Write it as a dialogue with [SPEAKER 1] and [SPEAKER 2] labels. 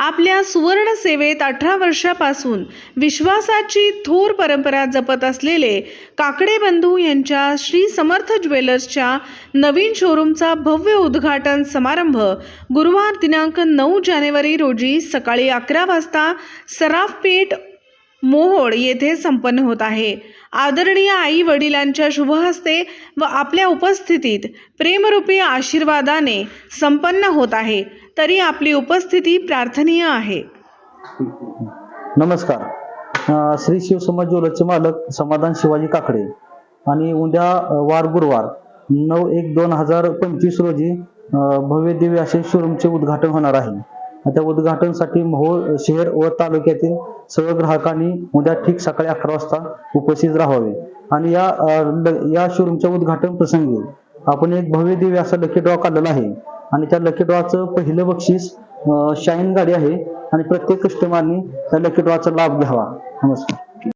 [SPEAKER 1] आपल्या सुवर्ण सेवेत अठरा वर्षापासून विश्वासाची थोर परंपरा जपत असलेले काकडे बंधू यांच्या श्री समर्थ ज्वेलर्सच्या नवीन शोरूमचा भव्य उद्घाटन समारंभ गुरुवार दिनांक नऊ जानेवारी रोजी सकाळी अकरा वाजता सराफपेठ मोहोळ येथे संपन्न होत आहे. आदरणीय आई वडिलांच्या शुभहस्ते व आपल्या उपस्थितीत प्रेमरूपी आशीर्वादाने संपन्न होत आहे. तरी आपली उपस्थिती प्रार्थनीय आहे.
[SPEAKER 2] नमस्कार. श्री शिवसमाज ज्वेलर्सचे मालक समाधान शिवाजी काकडे आणि उद्या वार गुरुवार नऊ एक दोन हजार पंचवीस रोजी भव्य दिव्य असे शोरूमचे उद्घाटन होणार आहे. त्या उद्घाटनसाठी मोहोळ शहर व तालुक्यातील सर्व ग्राहकांनी उद्या ठीक सकाळी अकरा वाजता उपस्थित राहावे. आणि या या शोरूमच्या उद्घाटन प्रसंगी आपण एक भव्य दिव्य असा लकी ड्रॉ काढलेला आहे. आणि त्या लकी ड्रॉचं पहिलं बक्षीस शाईन गाडी आहे. आणि प्रत्येक कस्टमरनी त्या लकी ड्रॉचा लाभ घ्यावा. नमस्कार.